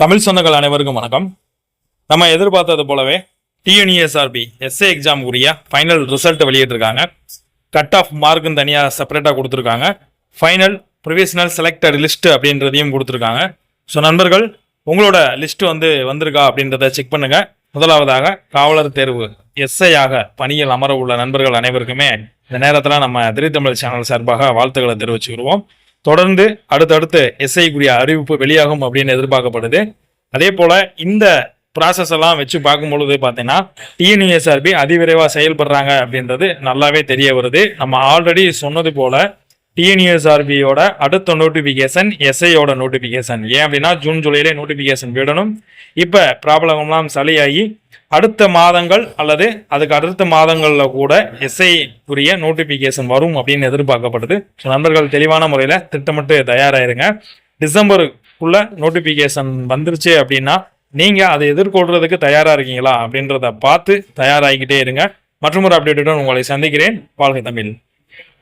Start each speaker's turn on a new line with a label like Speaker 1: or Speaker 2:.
Speaker 1: தமிழ் சொந்தங்கள் அனைவருக்கும் வணக்கம். நம்ம எதிர்பார்த்தது போலவே டிஎன்இஎஸ்ஆர்பி எஸ்ஏ எக்ஸாம் உரிய ஃபைனல் ரிசல்ட் வெளியிட்டிருக்காங்க. கட் ஆஃப் மார்க்குன்னு தனியாக செப்பரேட்டாக கொடுத்துருக்காங்க. ஃபைனல் ப்ரொவிஷனல் செலக்டட் லிஸ்ட் அப்படின்றதையும் கொடுத்துருக்காங்க. ஸோ நண்பர்கள் உங்களோட லிஸ்ட் வந்து வந்திருக்கா அப்படின்றத செக் பண்ணுங்க. முதலாவதாக காவலர் தேர்வு எஸ்ஐயாக பணியில் அமர உள்ள நண்பர்கள் அனைவருக்குமே இந்த நேரத்தில் நம்ம திரைத்தமிழ் சேனல் சார்பாக வாழ்த்துக்களை தெரிவிச்சுக்கிடுவோம். தொடர்ந்து அடுத்தடுத்து எஸ்ஐக்குரிய அறிவிப்பு வெளியாகும் அப்படின்னு எதிர்பார்க்கப்படுது. அதே போல் இந்த ப்ராசஸ் எல்லாம் வச்சு பார்க்கும் பொழுது பார்த்தீங்கன்னா டிஎன்யூஎஸ்ஆர்பி அதிவிரைவாக செயல்படுறாங்க அப்படின்றது நல்லாவே தெரிய வருது. நம்ம ஆல்ரெடி சொன்னது போல் டிஎன்யூஎஸ்ஆர்பியோட அடுத்த நோட்டிஃபிகேஷன் எஸ்ஐயோட நோட்டிஃபிகேஷன் ஏன் அப்படின்னா ஜூன் ஜூலையிலே நோட்டிஃபிகேஷன் விடணும். இப்போ ப்ராப்ளம்லாம் சரியாகி அடுத்த மாதங்கள் அல்லது அதுக்கு அடுத்த மாதங்களில் கூட எஸ்ஐ உரிய நோட்டிஃபிகேஷன் வரும் அப்படின்னு எதிர்பார்க்கப்படுது. ஸோ நண்பர்கள் தெளிவான முறையில் திட்டமிட்டு தயாராகிருங்க டிசம்பருக்குள்ள நோட்டிஃபிகேஷன் வந்துருச்சு அப்படின்னா நீங்கள் அதை எதிர்கொள்றதுக்கு தயாராக இருக்கீங்களா அப்படின்றத பார்த்து தயாராகிக்கிட்டே இருங்க. மற்றொரு அப்டேட்டுடன் உங்களை சந்திக்கிறேன். வாழ்க தமிழ்.